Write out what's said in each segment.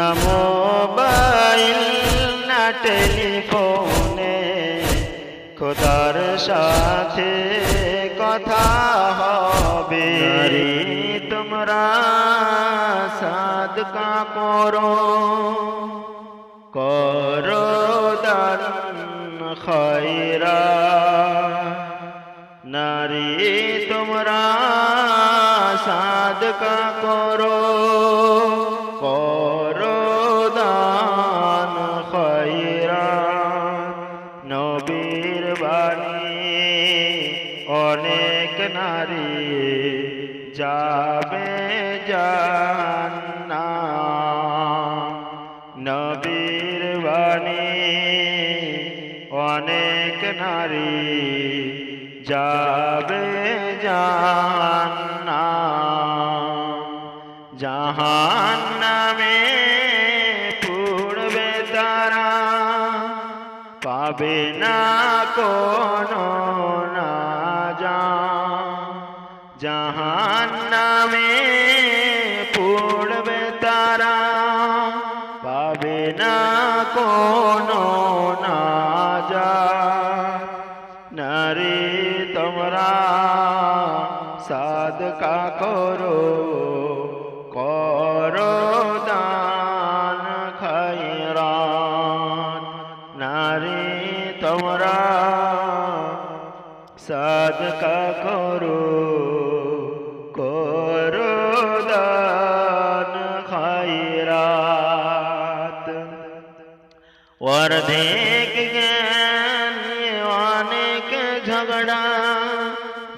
Mobile না টেলিফোনে। খোদার সাথে কথা হবে। রে তোমরা সাদকা করো। করো দান খয়রা। নারী তোমরা সাদকা করো। অনেক নারী যাবে জান্না নবীর বাণী, অনেক নারী যাবে জান্না জাহান নামে পুড়বে তারা, পাবে না কোনো না জাহান নামে পুড়বে তারা পাবে না কোনো না যা নারী তোমরা সাদকা করো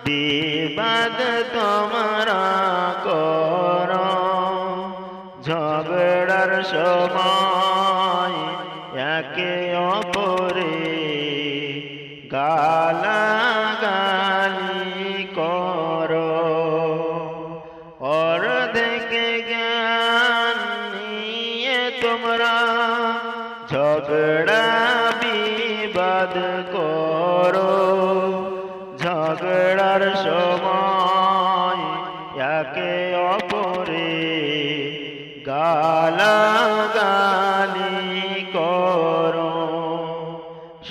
বিবাদ তোমরা কর। ঝগড়ার সময় একে অপরে গালাগালি করো। অর্ধেক জ্ঞান নিয়ে তোমরা ঝগড়া বিবাদ করো। ঝগড়ার সময় একে অপরে গালাগালি করো।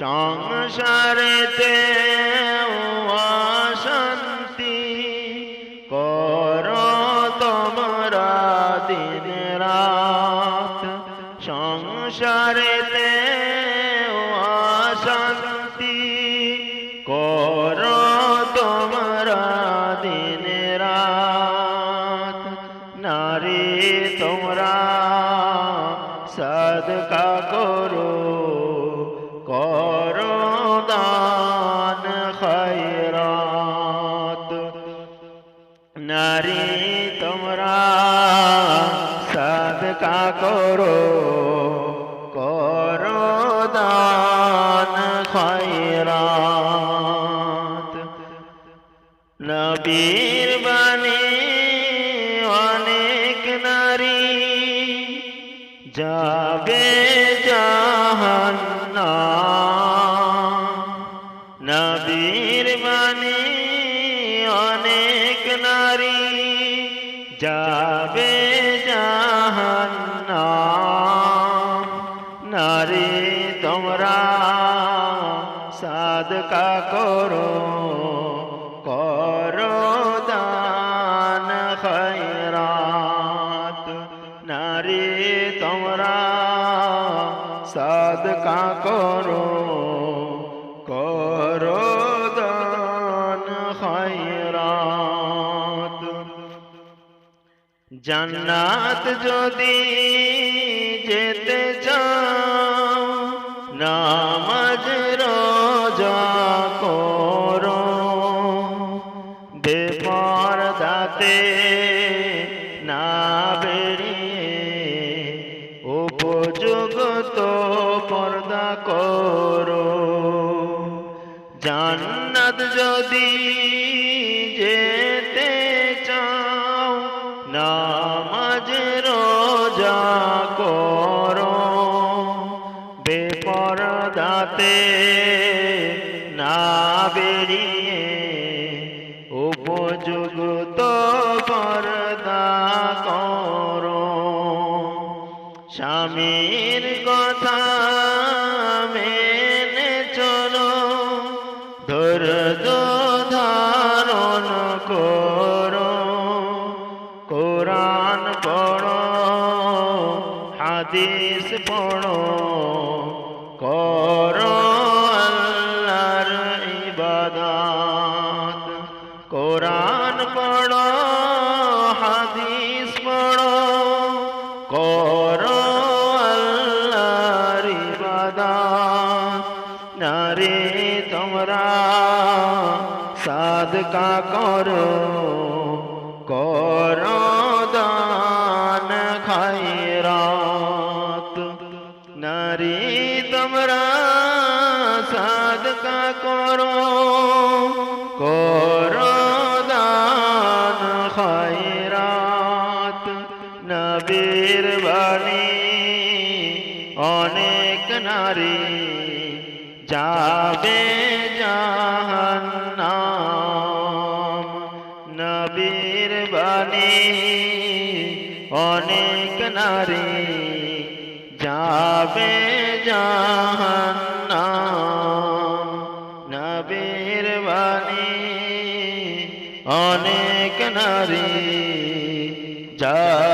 সংসারেতে শান্তি করো তোমরা দিন রাত সংসারেতে সদকা করো করো দান খয়রাত নারী তোমরা সদকা করো করো দান খয়রাত নবীর বাণী সাদকা করো করো দান খয়রাত নারী, তোমরা সাদকা করো করো দান খয়রাত জান্নাত যদি যেতে চাও দাতে না বেরিয়ে উপযুক্ত পর্দা করো। জান্নাত যদি যেতে চাও, নামাজ রোজা করো। বেপরদাতে না বেরিয়ে উপযুক্ত পর্দা করো। স্বামীর কথা মেনে চলো। ধৈর্য ধারণ করো। কোরআন পড়ো হাদিস পড়ো করো সাদকা করো করো দান খায়রাত। নারী তোমরা সাদকা করো দান খায়রাত। নবীর বাণী, অনেক নারী যাবে জাহান্নাম অনেক নারী যাবে জাহান্নাম। নবীর বাণী অনেক নারী যা